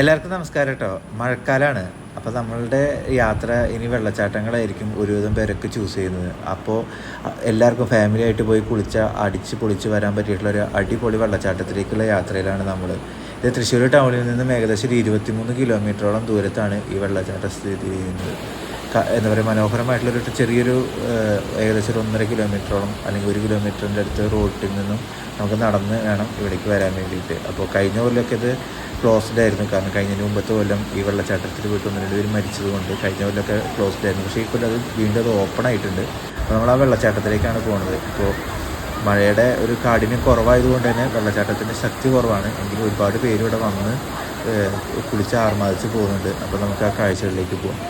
എല്ലാവർക്കും നമസ്കാരം കേട്ടോ മഴക്കാലമാണ് അപ്പോൾ നമ്മളുടെ യാത്ര ഇനി വെള്ളച്ചാട്ടങ്ങളായിരിക്കും ഒരുവിധം പേരൊക്കെ ചൂസ് ചെയ്യുന്നത്. അപ്പോൾ എല്ലാവർക്കും ഫാമിലി ആയിട്ട് പോയി കുളിച്ച അടിച്ച് പൊളിച്ച് വരാൻ പറ്റിയിട്ടുള്ള ഒരു അടിപൊളി വെള്ളച്ചാട്ടത്തിലേക്കുള്ള യാത്രയിലാണ് നമ്മൾ ഇത് തൃശ്ശൂർ ടൗണിൽ നിന്നും ഏകദേശം ഒരു ഇരുപത്തിമൂന്ന് കിലോമീറ്ററോളം ദൂരത്താണ് ഈ വെള്ളച്ചാട്ടം സ്ഥിതി ചെയ്യുന്നത്. എന്താ പറയുക മനോഹരമായിട്ടുള്ളൊരു ചെറിയൊരു ഏകദേശം ഒരു ഒന്നര കിലോമീറ്ററോളം അല്ലെങ്കിൽ ഒരു കിലോമീറ്ററിന്റെ അടുത്ത് റോട്ടിൽ നിന്നും നമുക്ക് നടന്ന് വേണം ഇവിടേക്ക് വരാൻ വേണ്ടിയിട്ട്. അപ്പോൾ കഴിഞ്ഞ കൊല്ലമൊക്കെ ഇത് ക്ലോസ്ഡ് ആയിരുന്നു. കാരണം കഴിഞ്ഞ മുമ്പത്തെ കൊല്ലം ഈ വെള്ളച്ചാട്ടത്തിൽ വീട്ടിൽ ഒന്ന് രണ്ടുപേരും മരിച്ചതുകൊണ്ട് മരിച്ചത് കൊണ്ട് കഴിഞ്ഞ കൊല്ലമൊക്കെ ക്ലോസ്ഡ് ആയിരുന്നു. പക്ഷേ ഈ കൊല്ലം അത് വീണ്ടും അത് ഓപ്പൺ ആയിട്ടുണ്ട്. അപ്പോൾ നമ്മൾ ആ വെള്ളച്ചാട്ടത്തിലേക്കാണ് പോകുന്നത് ഇപ്പോൾ മഴയുടെ ഒരു കാഠിന്യം കുറവായതുകൊണ്ട് തന്നെ വെള്ളച്ചാട്ടത്തിന്റെ ശക്തി കുറവാണ്. എങ്കിലും ഒരുപാട് പേര് ഇവിടെ വന്ന് കുളിച്ച് ആർമാദിച്ച് പോകുന്നുണ്ട്. അപ്പോൾ നമുക്ക് ആ കാഴ്ചകളിലേക്ക് പോകാം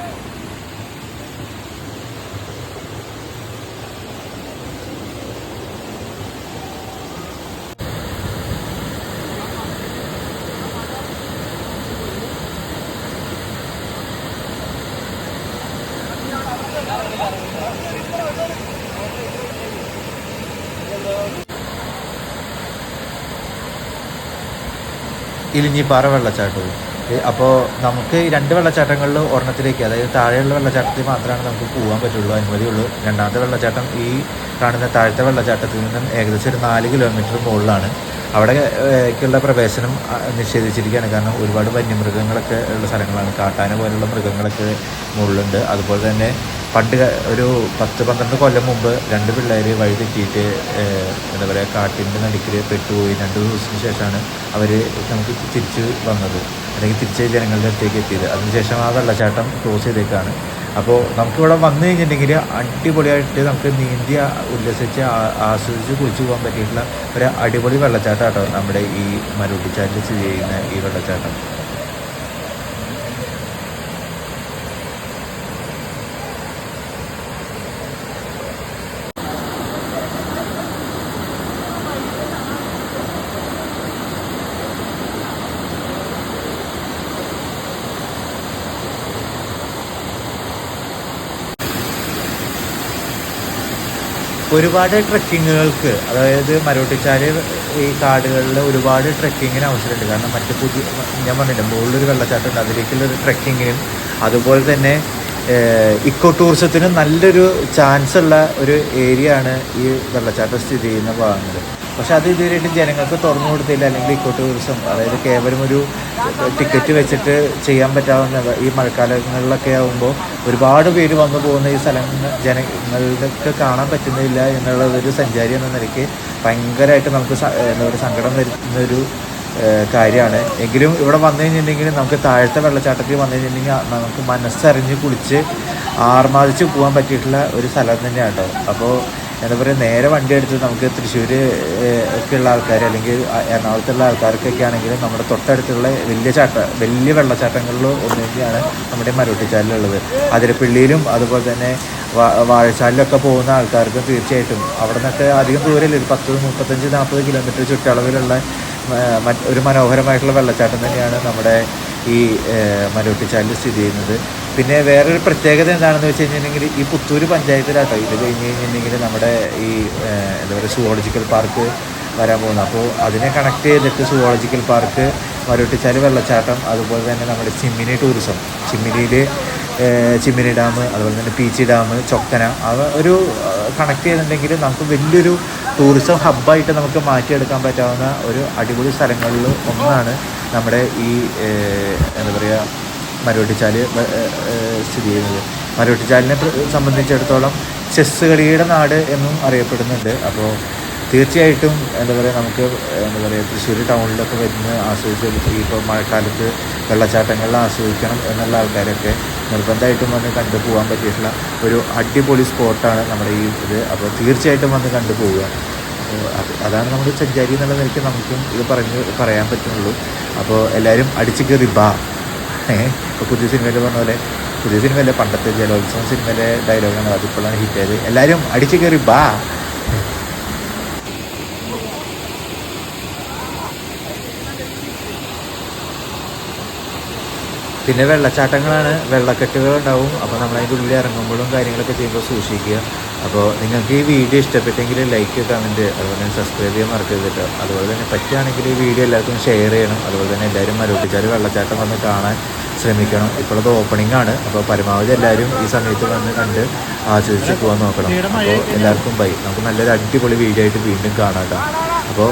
ഇലിഞ്ഞിപ്പാറ വെള്ളച്ചാട്ടവും. അപ്പോൾ നമുക്ക് രണ്ട് വെള്ളച്ചാട്ടങ്ങളിൽ ഒരെണ്ണത്തിലേക്ക് അതായത് താഴെയുള്ള വെള്ളച്ചാട്ടത്തിൽ മാത്രമാണ് നമുക്ക് പോകാൻ പറ്റുള്ളൂ അനുമതിയുള്ളൂ രണ്ടാമത്തെ വെള്ളച്ചാട്ടം ഈ കാണുന്ന താഴത്തെ വെള്ളച്ചാട്ടത്തിൽ നിന്നും ഏകദേശം ഒരു നാല് കിലോമീറ്റർ മുകളിലാണ്. അവിടേക്കുള്ള പ്രവേശനം നിഷേധിച്ചിരിക്കുകയാണ്. കാരണം ഒരുപാട് വന്യമൃഗങ്ങളൊക്കെ ഉള്ള സ്ഥലങ്ങളാണ്. കാട്ടാന പോലുള്ള മൃഗങ്ങളൊക്കെ മുകളിലുണ്ട്. അതുപോലെ തന്നെ പണ്ട് ഒരു പത്ത് പന്ത്രണ്ട് കൊല്ലം മുമ്പ് രണ്ട് പിള്ളേർ വഴി തെറ്റിയിട്ട് എന്താ പറയുക കാട്ടിന്റെ നടുക്കിൽ പെട്ടുപോയി. രണ്ട് ദിവസത്തിന് ശേഷമാണ് അവർ നമുക്ക് തിരിച്ച് വന്നത്. അല്ലെങ്കിൽ തിരിച്ച് ജനങ്ങളുടെ അടുത്തേക്ക് എത്തിയത്. അതിനുശേഷം ആ വെള്ളച്ചാട്ടം ക്ലോസ് ചെയ്തേക്കാണ്. അപ്പോൾ നമുക്കിവിടെ വന്നു കഴിഞ്ഞിട്ടുണ്ടെങ്കിൽ അടിപൊളിയായിട്ട് നമുക്ക് നീന്തി ഉല്ലസിച്ച് ആസ്വദിച്ച് കുളിച്ച് പോകാൻ പറ്റിയിട്ടുള്ള ഒരു അടിപൊളി വെള്ളച്ചാട്ടം കേട്ടോ നമ്മുടെ ഈ മരുട്ടിച്ചാലിൽ സ്ഥിതി ചെയ്യുന്ന ഈ വെള്ളച്ചാട്ടം. ഒരുപാട് ട്രക്കിങ്ങുകൾക്ക് അതായത് മരോട്ടിച്ചാൽ ഈ കാടുകളിൽ ഒരുപാട് ട്രക്കിങ്ങിന് അവസരമുണ്ട്. കാരണം മറ്റു പുതിയ ഞാൻ പറഞ്ഞില്ല മുകളിലൊരു വെള്ളച്ചാട്ടം ഉണ്ട് അതിലേക്കുള്ള ഒരു ട്രക്കിങ്ങിനും അതുപോലെ തന്നെ ഇക്കോ ടൂറിസത്തിനും നല്ലൊരു ചാൻസ് ഉള്ള ഒരു ഏരിയ ആണ് ഈ വെള്ളച്ചാട്ടം സ്ഥിതി ചെയ്യുന്ന ഭാഗങ്ങൾ. പക്ഷെ അത് ഇതുവരെയായിട്ട് ജനങ്ങൾക്ക് തുറന്നു കൊടുത്തില്ല. അല്ലെങ്കിൽ ഇക്കോ ടൂറിസം അതായത് കേവലം ഒരു ടിക്കറ്റ് വെച്ചിട്ട് ചെയ്യാൻ പറ്റാവുന്ന ഈ മഴക്കാലങ്ങളിലൊക്കെ ആകുമ്പോൾ ഒരുപാട് പേര് വന്നു പോകുന്ന ഈ സ്ഥലങ്ങൾ ജനങ്ങൾക്ക് കാണാൻ പറ്റുന്നില്ല എന്നുള്ളതൊരു സഞ്ചാരി എന്ന നിലയ്ക്ക് ഭയങ്കരമായിട്ട് നമുക്ക് എന്താ പറയുക സങ്കടം വരുന്ന ഒരു കാര്യമാണ്. എങ്കിലും ഇവിടെ വന്നു കഴിഞ്ഞിട്ടുണ്ടെങ്കിൽ നമുക്ക് താഴത്തെ വെള്ളച്ചാട്ടത്തിൽ വന്നു കഴിഞ്ഞിട്ടുണ്ടെങ്കിൽ നമുക്ക് മനസ്സറിഞ്ഞ് കുളിച്ച് ആർമാദിച്ച് പോകാൻ പറ്റിയിട്ടുള്ള ഒരു സ്ഥലം തന്നെയാണ് കേട്ടോ. അപ്പോൾ എന്താ പറയുക നേരെ വണ്ടി എടുത്ത് നമുക്ക് തൃശ്ശൂർ ഒക്കെ ഉള്ള ആൾക്കാർ അല്ലെങ്കിൽ എറണാകുളത്തുള്ള ആൾക്കാർക്കൊക്കെ ആണെങ്കിലും നമ്മുടെ തൊട്ടടുത്തുള്ള വലിയ ചാട്ട വലിയ വെള്ളച്ചാട്ടങ്ങളിൽ ഒന്ന് തന്നെയാണ് നമ്മുടെ മരോട്ടിച്ചാലിലുള്ളത് അതിരപ്പള്ളിയിലും അതുപോലെ തന്നെ വാഴച്ചാലിലൊക്കെ പോകുന്ന ആൾക്കാർക്ക് തീർച്ചയായിട്ടും അവിടെ നിന്നൊക്കെ അധികം ദൂരമില്ല ഒരു പത്ത് മുപ്പത്തഞ്ച് നാൽപ്പത് കിലോമീറ്റർ ചുറ്റളവിലുള്ള ഒരു മനോഹരമായിട്ടുള്ള വെള്ളച്ചാട്ടം തന്നെയാണ് നമ്മുടെ ഈ മരോട്ടിച്ചാലിൽ സ്ഥിതി ചെയ്യുന്നത്. പിന്നെ വേറൊരു പ്രത്യേകത എന്താണെന്ന് വെച്ച് കഴിഞ്ഞിട്ടുണ്ടെങ്കിൽ ഈ പുത്തൂര് പഞ്ചായത്തിലാട്ടോ ഇത് കഴിഞ്ഞ് കഴിഞ്ഞിട്ടുണ്ടെങ്കിൽ നമ്മുടെ ഈ എന്താ പറയുക സുവോളജിക്കൽ പാർക്ക് വരാൻ പോകുന്നത്. അപ്പോൾ അതിനെ കണക്ട് ചെയ്തിട്ട് സുവോളജിക്കൽ പാർക്ക് മരോട്ടിച്ചാൽ വെള്ളച്ചാട്ടം അതുപോലെ തന്നെ നമ്മുടെ ചിമ്മിനി ടൂറിസം ചിമ്മിനിയിൽ ചിമ്മിനി ഡാം അതുപോലെ തന്നെ പീച്ചി ഡാം ചൊക്കന അവ ഒരു കണക്ട് ചെയ്തിട്ടുണ്ടെങ്കിൽ നമുക്ക് വലിയൊരു ടൂറിസം ഹബ്ബായിട്ട് നമുക്ക് മാറ്റിയെടുക്കാൻ പറ്റാവുന്ന ഒരു അടിപൊളി സ്ഥലങ്ങളിൽ ഒന്നാണ് നമ്മുടെ ഈ എന്താ പറയുക ഏഹ്, സ്ഥിതി ചെയ്യുന്നത്. മരോട്ടിച്ചാലിനെ പ്ര- സംബന്ധിച്ചിടത്തോളം ചെസ് കളിയുടെ നാട് എന്നും അറിയപ്പെടുന്നുണ്ട്. അപ്പോൾ തീർച്ചയായിട്ടും എന്താ പറയുക നമുക്ക് എന്താ പറയുക തൃശ്ശൂർ ടൗണിലൊക്കെ വരുന്ന ആസ്വദിച്ച് ഇപ്പോൾ മഴക്കാലത്ത് വെള്ളച്ചാട്ടങ്ങളിൽ ആസ്വദിക്കണം എന്നുള്ള ആൾക്കാരൊക്കെ നിർബന്ധമായിട്ടും വന്ന് കണ്ടു പോകാൻ പറ്റിയിട്ടുള്ള ഒരു അടിപൊളി സ്പോട്ടാണ് നമ്മുടെ ഈ ഇത്. അപ്പോൾ തീർച്ചയായിട്ടും വന്ന് കണ്ടു പോവുക. അതാണ് നമ്മൾ സഞ്ചാരി എന്നുള്ള നിലയ്ക്ക് നമുക്കും ഇത് പറഞ്ഞ് പറയാൻ പറ്റുള്ളൂ അപ്പോൾ എല്ലാവരും അടിച്ച് കയറി ബാ. ഇപ്പോൾ പുതിയ സിനിമയിൽ പറഞ്ഞ പോലെ പുതിയ സിനിമയിലെ പണ്ടത്തെ ജലോത്സവം സിനിമയിലെ ഡയലോഗാണ് അതിപ്പോഴാണ് ഹിറ്റ് ആയത്. എല്ലാവരും അടിച്ച് കയറി ബാ. പിന്നെ വെള്ളച്ചാട്ടങ്ങളാണ്. വെള്ളക്കെട്ടുകളുണ്ടാവും. അപ്പോൾ നമ്മൾ അതിന്റെ ഉള്ളിൽ ഇറങ്ങുമ്പോഴും കാര്യങ്ങളൊക്കെ ചെയ്യുമ്പോൾ സൂക്ഷിക്കുക. അപ്പോൾ നിങ്ങൾക്ക് ഈ വീഡിയോ ഇഷ്ടപ്പെട്ടെങ്കിൽ ലൈക്ക് കമന്റ് അതുപോലെ തന്നെ സബ്സ്ക്രൈബ് ചെയ്യാൻ മറക്കരുത് കേട്ടോ അതുപോലെ തന്നെ പറ്റുകയാണെങ്കിൽ ഈ വീഡിയോ എല്ലാവർക്കും ഷെയർ ചെയ്യണം. അതുപോലെ തന്നെ എല്ലാവരും മരോട്ടിച്ചാൽ വെള്ളച്ചാട്ടം വന്ന് കാണാൻ ശ്രമിക്കണം. ഇപ്പോഴത് ഓപ്പണിംഗ് ആണ്. അപ്പോൾ പരമാവധി എല്ലാവരും ഈ സമയത്ത് വന്ന് കണ്ട് ആസ്വദിച്ച് പോകാൻ നോക്കണം. അപ്പോൾ എല്ലാവർക്കും ബൈ നമുക്ക് നല്ലൊരു അടിപൊളി വീഡിയോ ആയിട്ട് വീണ്ടും കാണാം കേട്ടോ അപ്പോൾ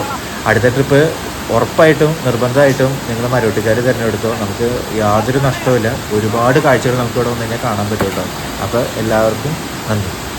അടുത്ത ട്രിപ്പ് ഉറപ്പായിട്ടും നിർബന്ധമായിട്ടും നിങ്ങൾ മരോട്ടിക്കാർ തിരഞ്ഞെടുത്തോ നമുക്ക് യാതൊരു നഷ്ടവുമില്ല. ഒരുപാട് കാഴ്ചകൾ നമുക്കിവിടെ വന്നു കഴിഞ്ഞാൽ കാണാൻ പറ്റും കേട്ടോ. അപ്പോൾ എല്ലാവർക്കും നന്ദി.